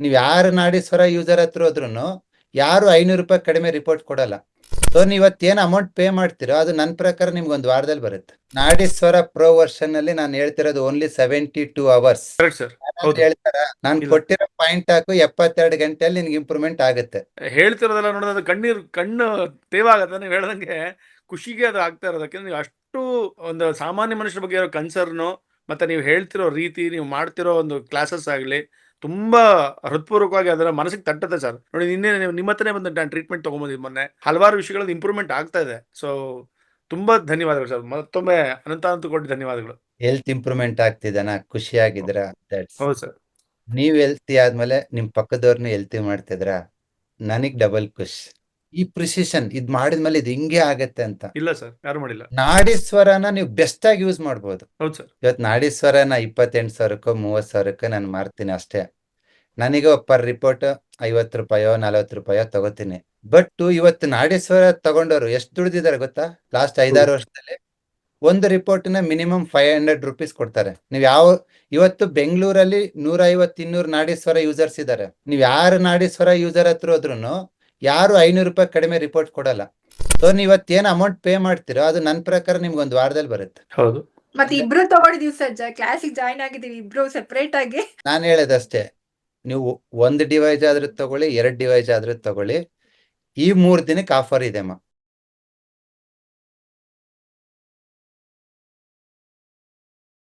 ನೀವ್ ಯಾರು ನಾಡೀಶ್ವರ ಯೂಸರ್ ಹತ್ರ ಹೋದ್ರು ಯಾರು ಐನೂರು ರೂಪಾಯಿ ಕಡಿಮೆ ರಿಪೋರ್ಟ್ ಕೊಡಲ್ಲ. ಸೊ ನೀವು ಏನು ಅಮೌಂಟ್ ಪೇ ಮಾಡ್ತೀರೋ ಅದು ನನ್ನ ಪ್ರಕಾರ ನಿಮ್ಗೆ ಒಂದು ವಾರದಲ್ಲಿ ಬರುತ್ತೆ. ನಾಡೀಶ್ವರ ಪ್ರೋ ವರ್ಷನ್ ಅಲ್ಲಿ ನಾನು ಹೇಳ್ತಿರೋದು ಓನ್ಲಿ ಸೆವೆಂಟಿ ಟೂ ಅವರ್ಸ್. ಹೇಳ್ತಾರ? ನಾನು ಕೊಟ್ಟಿರೋ ಪಾಯಿಂಟ್ ಹಾಕು ಎಪ್ಪತ್ತೆರಡು ಗಂಟೆಯಲ್ಲಿ ನಿನ್ಗೆ ಇಂಪ್ರೂವ್ಮೆಂಟ್ ಆಗುತ್ತೆ. ಹೇಳ್ತಿರೋದಲ್ಲ ನೋಡೋದು ಕಣ್ಣೀರು ಕಣ್ಣು ತೇವಾಗತ್ತೆ. ನೀವು ಹೇಳ್ದಂಗೆ ಖುಷಿಗೆ ಅದು ಆಗ್ತಾ ಇರೋದು. ಯಾಕಂದ್ರೆ ನೀವು ಅಷ್ಟು ಒಂದು ಸಾಮಾನ್ಯ ಮನುಷ್ಯರ ಬಗ್ಗೆ ಇರೋ ಕನ್ಸರ್ನು ಮತ್ತೆ ನೀವು ಹೇಳ್ತಿರೋ ರೀತಿ ನೀವು ಮಾಡ್ತಿರೋ ಒಂದು ಕ್ಲಾಸಸ್ ಆಗಲಿ ತುಂಬಾ ಹೃತ್ಪೂರ್ವಕವಾಗಿ ಅದರ ಮನಸ್ಸಿಗೆ ತಟ್ಟುತ್ತೆ ಸರ್. ನೋಡಿ ನಿನ್ನೆ ನಿಮ್ಮ ಹತ್ರನೇ ಬಂದು ನಾನು ಟ್ರೀಟ್ಮೆಂಟ್ ತಗೊಂಬಂದಿದ್ ಮೊನ್ನೆ. ಹಲವಾರು ವಿಷಯಗಳಲ್ಲಿ ಇಂಪ್ರೂವ್ಮೆಂಟ್ ಆಗ್ತಾ ಇದೆ. ಸೊ ತುಂಬಾ ಧನ್ಯವಾದಗಳು ಸರ್. ಮತ್ತೊಮ್ಮೆ ಅನಂತ ಅಂತ ಕೋಟಿ ಧನ್ಯವಾದಗಳು. ಹೆಲ್ತ್ ಇಂಪ್ರೂವ್ಮೆಂಟ್ ಆಗ್ತಿದಾನ ಖುಷಿಯಾಗಿದ್ರ ಹೌದು ಸರ್. ನೀವ್ ಹೆಲ್ತಿ ಆದ್ಮೇಲೆ ನಿಮ್ ಪಕ್ಕದವ್ರನ್ನ ಹೆಲ್ತಿ ಮಾಡ್ತಿದ್ರ ನನಗ್ ಡಬಲ್ ಖುಷ್ ಈ ಪ್ರಿಸಿಷನ್ ಇದ್ ಮಾಡಿದ್ಮೇಲೆ ಇದು ಹಿಂಗೆ ಆಗತ್ತೆ ಅಂತ. ಇಲ್ಲ ಸರ್ ಯಾರು ಮಾಡಿಲ್ಲ. ನಾಡೀಶ್ವರನ ನೀವು ಬೆಸ್ಟ್ ಆಗಿ ಯೂಸ್ ಮಾಡ್ಬೋದು. ಹೌದು ಸರ್. ಇವತ್ತು ನಾಡೀಶ್ವರನ ಇಪ್ಪತ್ತೆಂಟು ಸಾವಿರಕ್ಕೋ ಮೂವತ್ ಸಾವಿರಕ್ಕೋ ನಾನು ಮಾರ್ತೀನಿ ಅಷ್ಟೇ. ನನಗೆ ಪರ್ ರಿಪೋರ್ಟ್ ಐವತ್ತು ರೂಪಾಯೋ ನಲವತ್ತು ರೂಪಾಯೋ ತಗೋತೀನಿ. ಬಟ್ ಇವತ್ತು ನಾಡೇಶ್ವರ ತಗೊಂಡವರು ಎಷ್ಟು ದುಡ್ದಿದ್ದಾರೆ ಗೊತ್ತಾ? ಲಾಸ್ಟ್ ಐದಾರು ವರ್ಷದಲ್ಲಿ ಒಂದು ರಿಪೋರ್ಟ್ನ ಮಿನಿಮಮ್ ಫೈವ್ ಹಂಡ್ರೆಡ್ ರುಪೀಸ್ ಕೊಡ್ತಾರೆ. ನೀವ್ ಯಾವ ಇವತ್ತು ಬೆಂಗಳೂರಲ್ಲಿ ನೂರ ಐವತ್ತು ಇನ್ನೂರು ಸ್ವರ ಯೂಸರ್ಸ್ ಇದ್ದಾರೆ. ನೀವ್ ಯಾರು ಸ್ವರ ಯೂಸರ್ ಹತ್ರ ಹೋದ್ರು ಯಾರು ಐನೂರು ರೂಪಾಯಿ ಕಡಿಮೆ ರಿಪೋರ್ಟ್ ಕೊಡಲ್ಲ. ಸೊ ನೀವ್ ಇವತ್ತೇನ್ ಅಮೌಂಟ್ ಪೇ ಮಾಡ್ತೀರೋ ಅದು ನನ್ನ ಪ್ರಕಾರ ನಿಮ್ಗೆ ಒಂದು ವಾರದಲ್ಲಿ ಬರುತ್ತೆ. ಹೌದು. ಮತ್ತೆ ಇಬ್ರು ತಗೊಂಡಿದೀವಿ ಸರ್ ಕ್ಲಾಸಿಗೆ ಜಾಯ್ನ್ ಆಗಿದೀವಿ ಇಬ್ರು ಸೆಪರೇಟ್ ಆಗಿ. ನಾನು ಹೇಳೋದಷ್ಟೇ ನೀವು ಒಂದು ಡಿವೈಸ್ ಆದ್ರೂ ತಗೊಳ್ಳಿ ಎರಡು ಡಿವೈಸ್ ಆದ್ರೂ ತಗೊಳ್ಳಿ ಈ ಮೂರ್ ದಿನಕ್ಕೆ ಆಫರ್ ಇದೆ ಅಮ್ಮ